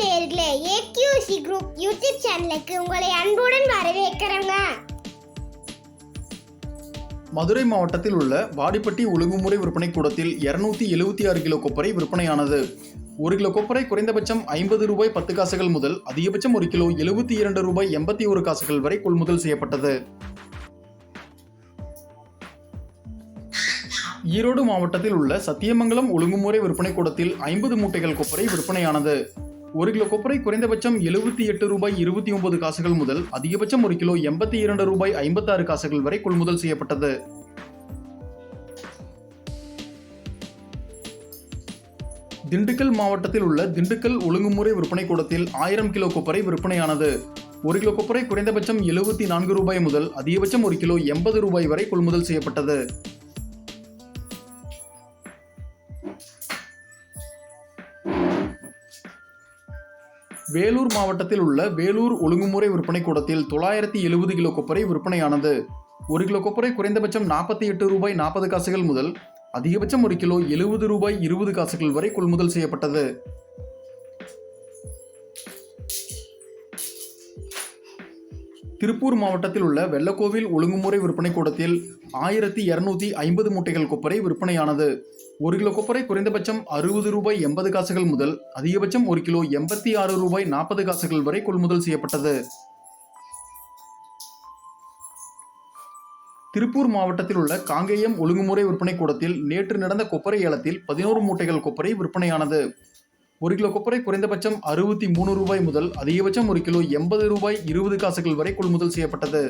நேர்களே AQC group YouTube சேனலுக்கு உங்களை அன்புடன் வரவேற்கிறோங்க. மதுரை மாவட்டத்தில் உள்ள வாடிப்பட்டி ஒழுங்குமுறை விற்பனை கூடத்தில் இருநூத்தி எழுபத்தி ஆறு கிலோ கொப்பரை விற்பனையானது. ஒரு கிலோ கொப்பரை குறைந்தபட்சம் ஐம்பது ரூபாய் பத்து காசுகள் முதல் அதிகபட்சம் ஒரு கிலோ எழுபத்தி இரண்டு ரூபாய் எண்பத்தி ஒரு காசுகள் வரை கொள்முதல் செய்யப்பட்டது. ஈரோடு மாவட்டத்தில் உள்ள சத்தியமங்கலம் ஒழுங்குமுறை விற்பனை கூடத்தில் ஐம்பது மூட்டைகள் கொப்பரை விற்பனையானது. ஒரு கிலோ கொப்பரை குறைந்தபட்சம் எழுபத்தி எட்டு ரூபாய் இருபத்தி ஒன்பது காசுகள் முதல் அதிகபட்சம் ஒரு கிலோ எண்பத்தி இரண்டு ரூபாய் ஐம்பத்தாறு காசுகள் வரை கொள்முதல் செய்யப்பட்டது. திண்டுக்கல் மாவட்டத்தில் உள்ள திண்டுக்கல் ஒழுங்குமுறை விற்பனை கூடத்தில் ஆயிரம் கிலோ கொப்பரை விற்பனையானது. ஒரு கிலோ கொப்பரை குறைந்தபட்சம் எழுபத்தி நான்கு ரூபாய் முதல் அதிகபட்சம் ஒரு கிலோ எண்பது ரூபாய் வரை கொள்முதல் செய்யப்பட்டது. வேலூர் மாவட்டத்தில் உள்ள வேலூர் ஒழுங்குமுறை விற்பனை கூடத்தில் தொள்ளாயிரத்தி எழுபது கிலோ கொப்பரை விற்பனையானது. ஒரு கிலோ கொப்பரை குறைந்தபட்சம் நாற்பத்தி எட்டு ரூபாய் நாற்பது காசுகள் முதல் அதிகபட்சம் ஒரு கிலோ எழுபது ரூபாய் இருபது காசுகள் வரை கொள்முதல் செய்யப்பட்டது. திருப்பூர் மாவட்டத்தில் உள்ள வெள்ளக்கோவில் ஒழுங்குமுறை விற்பனை கூடத்தில் ஆயிரத்தி இரநூத்தி ஐம்பது மூட்டைகள் கொப்பரை விற்பனையானது. ஒரு கிலோ கொப்பரை குறைந்தபட்சம் அறுபது ரூபாய் எண்பது காசுகள் முதல் அதிகபட்சம் ஒரு கிலோ எண்பத்தி ஆறு ரூபாய் நாற்பது காசுகள் வரை கொள்முதல் செய்யப்பட்டது. திருப்பூர் மாவட்டத்தில் உள்ள காங்கேயம் ஒழுங்குமுறை விற்பனை கூடத்தில் நேற்று நடந்த கொப்பரை ஏலத்தில் பதினோரு மூட்டைகள் கொப்பரை விற்பனையானது. ஒரு கிலோ கொப்பரை குறைந்தபட்சம் அறுபத்தி மூணு ரூபாய் முதல் அதிகபட்சம் ஒரு கிலோ எண்பது ரூபாய் இருபது காசுகள் வரை கொள்முதல் செய்யப்பட்டது.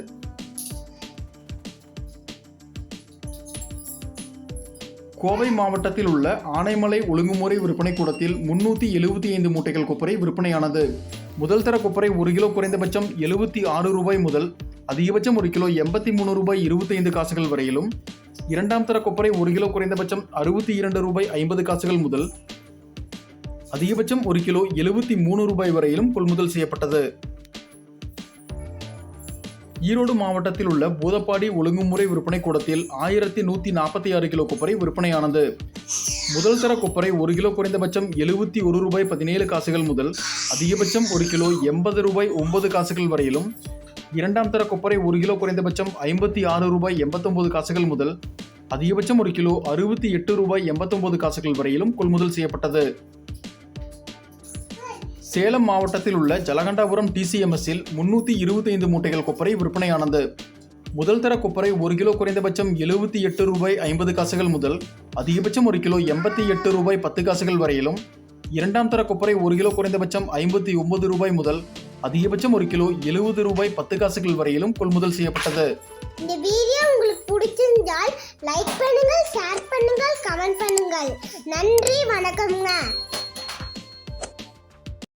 கோவை மாவட்டத்தில் உள்ள ஆனைமலை ஒழுங்குமுறை விற்பனை கூடத்தில் முன்னூற்றி எழுபத்தி ஐந்து மூட்டைகள் கொப்பரை விற்பனையானது. முதல் தர கொப்பரை ஒரு கிலோ குறைந்தபட்சம் எழுபத்தி ஆறு ரூபாய் முதல் அதிகபட்சம் ஒரு கிலோ எண்பத்தி மூணு ரூபாய் இருபத்தைந்து காசுகள் வரையிலும் இரண்டாம் தர கொப்பரை ஒரு கிலோ குறைந்தபட்சம் அறுபத்தி இரண்டு ரூபாய் ஐம்பது காசுகள் முதல் அதிகபட்சம் ஒரு கிலோ எழுபத்தி மூணு ரூபாய் வரையிலும் கொள்முதல் செய்யப்பட்டது. ஈரோடு மாவட்டத்தில் உள்ள பூதப்பாடி ஒழுங்குமுறை விற்பனை கூடத்தில் ஆயிரத்தி நூற்றி நாற்பத்தி ஆறு கிலோ கொப்பரை விற்பனையானது. முதல் தர கொப்பரை ஒரு கிலோ குறைந்தபட்சம் எழுபத்தி ஒரு ரூபாய் பதினேழு காசுகள் முதல் அதிகபட்சம் ஒரு கிலோ எண்பது ரூபாய் ஒன்பது காசுகள் வரையிலும் இரண்டாம் தர கொப்பரை ஒரு கிலோ குறைந்தபட்சம் ஐம்பத்தி ஆறு ரூபாய் எண்பத்தொம்பது காசுகள் முதல் அதிகபட்சம் ஒரு கிலோ அறுபத்தி எட்டு ரூபாய் எண்பத்தொம்பது காசுகள் வரையிலும் கொள்முதல் செய்யப்பட்டது. சேலம் மாவட்டத்தில் உள்ள ஜலகண்டாபுரம் டிசிஎம்எஸ்ஸில் முன்னூற்றி இருபத்தைந்து மூட்டைகள் கொப்பரை விற்பனையானது. முதல் தர கொப்பரை ஒரு கிலோ குறைந்தபட்சம் எழுபத்தி எட்டு ரூபாய் ஐம்பது காசுகள் முதல் அதிகபட்சம் ஒரு கிலோ எண்பத்தி எட்டு ரூபாய் பத்து காசுகள் வரையிலும். இரண்டாம் தர கொப்பரை ஒரு கிலோ குறைந்தபட்சம் ஐம்பத்தி ஒன்பது ரூபாய் முதல் அதிகபட்சம் ஒரு கிலோ எழுபது ரூபாய் பத்து காசுகள் வரையிலும் கொள்முதல் செய்யப்பட்டது. இந்த வீடியோ உங்களுக்கு பிடிச்சிருந்தால் லைக் பண்ணுங்கள் ஷேர் பண்ணுங்கள் கமெண்ட் பண்ணுங்கள். நன்றி வணக்கம்ங்க.